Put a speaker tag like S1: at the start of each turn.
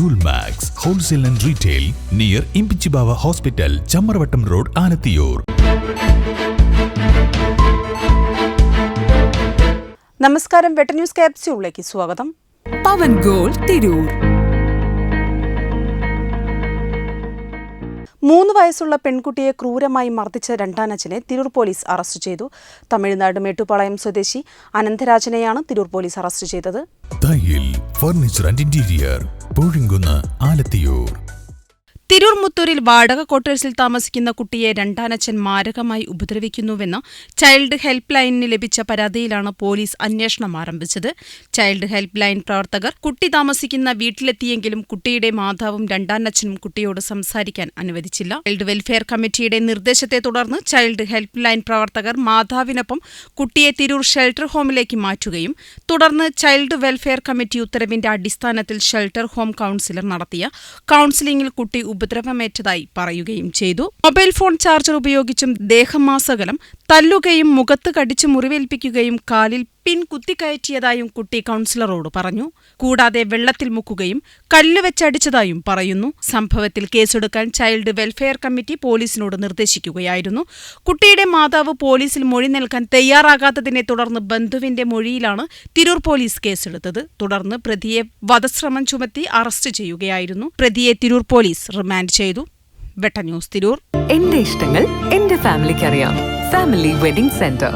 S1: Jewel Max wholesale and retail near Imbichibava hospital Chammaravattam road Alathiyur
S2: നമസ്കാരം Vetta news ക്യാപ്സ്യൂളിലേക്ക് സ്വാഗതം.
S3: Pavan gold Tirur.
S2: മൂന്ന് വയസ്സുള്ള പെൺകുട്ടിയെ ക്രൂരമായി മർദ്ദിച്ച രണ്ടാനച്ഛനെ തിരൂർ പോലീസ് അറസ്റ്റ് ചെയ്തു. തമിഴ്നാട് മേട്ടുപാളയം സ്വദേശി അനന്തരാജനെയാണ് തിരൂർ പോലീസ് അറസ്റ്റ് ചെയ്തത്.
S1: Furniture and interior Alathiyur.
S2: Tirur മുത്തൂരിൽ വാടക ക്വാർട്ടേഴ്സിൽ താമസിക്കുന്ന കുട്ടിയെ രണ്ടാനച്ഛൻ മാരകമായി ഉപദ്രവിക്കുന്നുവെന്ന് ചൈൽഡ് ഹെൽപ്പ് ലൈനിന് ലഭിച്ച പരാതിയിലാണ് പോലീസ് അന്വേഷണം ആരംഭിച്ചത്. ചൈൽഡ് ഹെൽപ്പ് ലൈൻ പ്രവർത്തകർ കുട്ടി താമസിക്കുന്ന വീട്ടിലെത്തിയെങ്കിലും കുട്ടിയുടെ മാതാവും രണ്ടാനച്ഛനും കുട്ടിയോട് സംസാരിക്കാൻ അനുവദിച്ചില്ല. ചൈൽഡ് വെൽഫെയർ കമ്മിറ്റിയുടെ നിർദ്ദേശത്തെ തുടർന്ന് ചൈൽഡ് ഹെൽപ്പ് ലൈൻ പ്രവർത്തകർ മാതാവിനൊപ്പം കുട്ടിയെ തിരൂർ ഷെൽട്ടർ ഹോമിലേക്ക് മാറ്റുകയും തുടർന്ന് ചൈൽഡ് വെൽഫെയർ കമ്മിറ്റി ഉത്തരവിന്റെ അടിസ്ഥാനത്തിൽ ഷെൽട്ടർ ഹോം കൌൺസിലർ നടത്തിയ കൌൺസിലിംഗിൽ കുട്ടി ഉപദ്രവമേറ്റതായി പറയുകയും ചെയ്തു. മൊബൈൽ ഫോൺ ചാർജർ ഉപയോഗിച്ചും ദേഹമാസകലം തല്ലുകയും മുഖത്ത് കടിച്ചു മുറിവേൽപ്പിക്കുകയും കാലിൽ പിൻ കുത്തിക്കയറ്റിയതായും കുട്ടി കൗൺസിലറോട് പറഞ്ഞു. കൂടാതെ വെള്ളത്തിൽ മുക്കുകയും കല്ലുവെച്ചടിച്ചതായും പറയുന്നു. സംഭവത്തിൽ കേസെടുക്കാൻ ചൈൽഡ് വെൽഫെയർ കമ്മിറ്റി പോലീസിനോട് നിർദ്ദേശിക്കുകയായിരുന്നു. കുട്ടിയുടെ മാതാവ് പോലീസിൽ മൊഴി നൽകാൻ തയ്യാറാകാത്തതിനെ തുടർന്ന് ബന്ധുവിന്റെ മൊഴിയിലാണ് തിരൂർ പോലീസ് കേസെടുത്തത്. തുടർന്ന് പ്രതിയെ വധശ്രമം ചുമത്തി അറസ്റ്റ് ചെയ്യുകയായിരുന്നു. പ്രതിയെ തിരൂർ പോലീസ് റിമാൻഡ് ചെയ്തു. വെട്ട ന്യൂസ് തിരൂർ.
S3: എന്റെ ഇഷ്ടങ്ങൾ എന്റെ ഫാമിലിക്ക് അറിയാം ഫാമിലി വെഡിംഗ് സെന്റർ.